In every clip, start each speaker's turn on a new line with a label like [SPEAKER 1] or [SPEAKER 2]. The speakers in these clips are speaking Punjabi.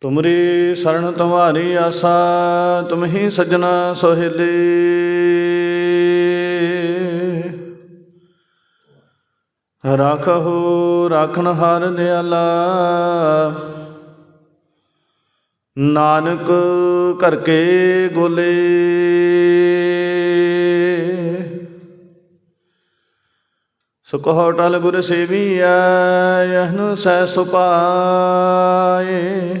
[SPEAKER 1] ਤੁਮਰੀ ਸਰਣ ਤੁਮਾਰੀ ਆਸਾ ਤੁਮਹੀ ਸਜਣਾ ਸੋਹਿਲੇ। ਰਾਖਹੁ, ਰਾਖਣ ਹਾਰ ਦਿਆਲਾ ਨਾਨਕ ਕਰਕੇ ਗੋਲੇ। ਸੁਕਹੁ ਟਲ ਗੁਰ ਸੇਵੀਐ ਯਹਨੁ ਸਹਿ ਸੁਪਾਏ।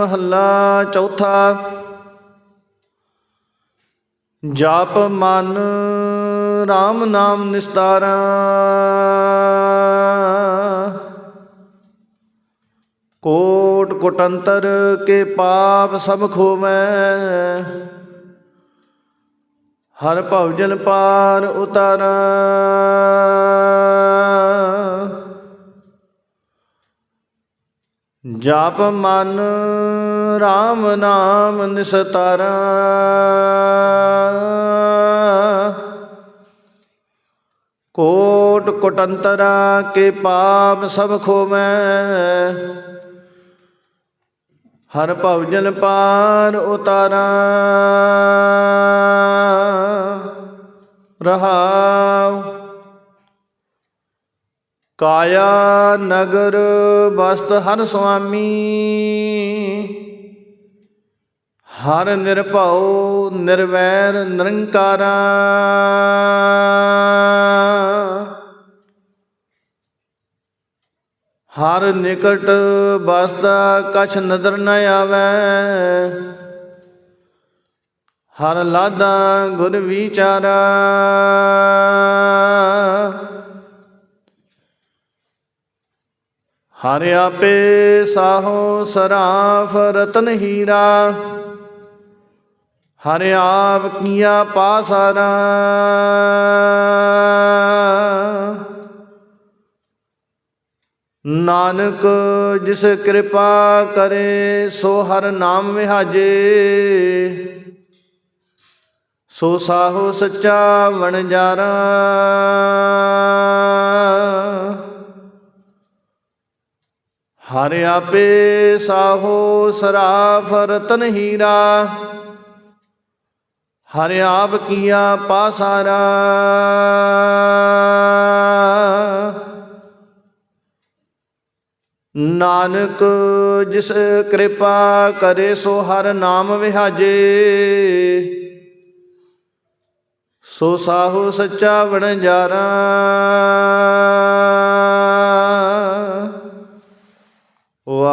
[SPEAKER 1] ਮਹੱਲਾ ਚੌਥਾ। ਜਪ ਮਨ RAM ਨਾਮ ਨਿਸਤਾਰਾ। ਕੋਟ ਕੋਟੰਤਰ ਕੇ ਪਾਪ ਸਭ ਖੋਵੈ। ਹਰ ਭਵਜਨ ਪਾਰ ਉਤਾਰਾ। ਜਪ ਮਨ RAM ਨਾਮ ਨਿਸਤਾਰਾ। ਕੋਟ ਕੋਟੰਤਰਾ ਕੇ ਪਾਪ ਸਭ ਖੋਵੈ। ਹਰ ਭਵਜਨ ਪਾਰ ਉਤਾਰਾ। ਰਹਾਉ ਕਾਇਆ ਨਗਰ ਬਸਤ ਹਰ ਸੁਆਮੀ। ਹਰ ਨਿਰਭਉ ਨਿਰਵੈਰ ਨਿਰੰਕਾਰਾ। ਹਰ ਨਿਕਟ ਬਸਦਾ ਕਛ ਨਦਰ ਨ ਆਵੈ। ਹਰ ਲਾਦਾ ਗੁਰ ਵਿਚਾਰਾ। ਹਰ ਆਪੇ ਸਾਹੋ ਸਰਾਫ ਰਤਨ ਹੀਰਾ, ਹਰ ਆਪ ਕੀਆ ਪਾਸਾਰਾ। ਨਾਨਕ ਜਿਸ ਕਿਰਪਾ ਕਰੇ, ਸੋ ਹਰ ਨਾਮ ਵਿਹਾਜੇ। ਸੋ ਸਾਹੋ ਸੱਚਾ ਵਣਜਾਰਾ। ਹਰ ਆਪੇ ਸਾਹੋ ਸਰਾਫ ਰਤਨ ਹੀਰਾ। ਹਰ ਆਪ ਕੀਆ ਪਾਸਾਰਾ। ਨਾਨਕ ਜਿਸ ਕਿਰਪਾ ਕਰੇ ਸੋ ਹਰ ਨਾਮ ਵਿਹਾਜੇ। ਸੋ ਸਾਹੂ ਸੱਚਾ ਵਣਜਾਰਾ।